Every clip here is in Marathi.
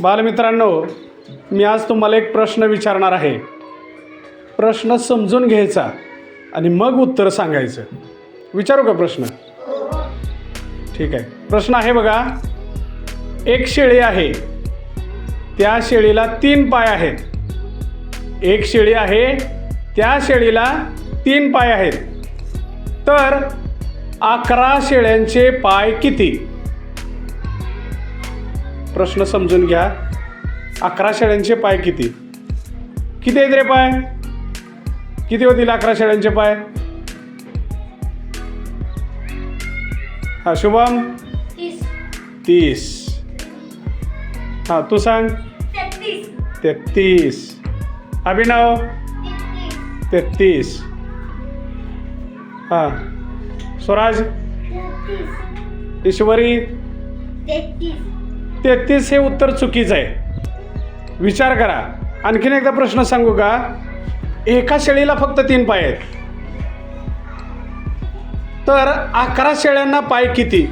बालमित्रांनो मी आज तुम्हाला एक प्रश्न विचारणार आहे. प्रश्न समजून घ्यायचा आणि मग उत्तर सांगायचं. विचारू का प्रश्न? ठीक आहे. प्रश्न आहे बघा. एक शेळी आहे. त्या शेळीला तीन पाय आहेत. एक शेळी आहे. त्या शेळीला तीन पाय आहेत. तर अकरा शेळ्यांचे पाय किती? प्रश्न समजून घ्या. अकरा शेळ्यांचे पाय किती? किती आहेत रे पाय? किती होतील अकरा शेळ्यांचे पाय? हा शुभम? तीस. हां तू सांग? तेहतीस. अभिनव? तेहतीस. हां. स्वराज? ईश्वरी? तेहतीस हे उत्तर चुकीचं आहे. विचार करा. आणखीन एकदा प्रश्न सांगू का? एका शेळीला फक्त तीन पाय आहेत. तर अकरा शेळ्यांना पाय किती?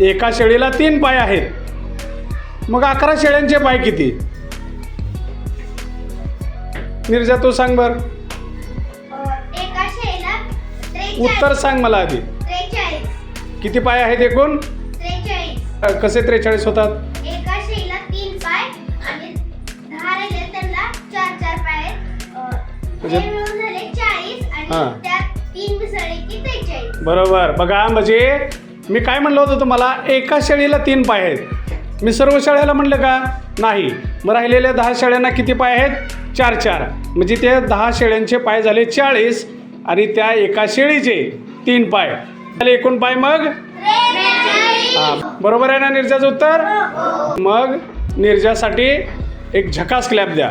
एका शेळीला तीन पाय आहेत. मग अकरा शेळ्यांचे पाय किती? निर्जा तू सांग बर. उत्तर सांग मला आधी. किती पाय आहेत एकूण? अ, कसे त्रेचाळीस होतात? एका शेळीला तीन पाय आणि दहा राहिले त्यांना चार चार पाय. आहेत. अं, म्हणजे- हे मिळून झाले चाळीस हां. आणि त्यात तीन मिसळले की त्रेचाळीस. बरोबर. बघा म्हणजे मी काय म्हणलं होतं तुम्हाला? एका शेळीला तीन पाय आहेत. मी सर्व शेळ्याला म्हणलं का? नाही. मग राहिलेल्या दहा शेळ्यांना किती पाय आहेत? चार चार. म्हणजे ते दहा शेळ्यांचे पाय झाले चाळीस आणि त्या एका शेळीचे तीन पाय. झाले एकूण पाय मग? त्रेचाळीस. हा बरोबर आहे ना निर्जाचं उत्तर? मग निर्जासाठी एक झकास क्लॅप द्या.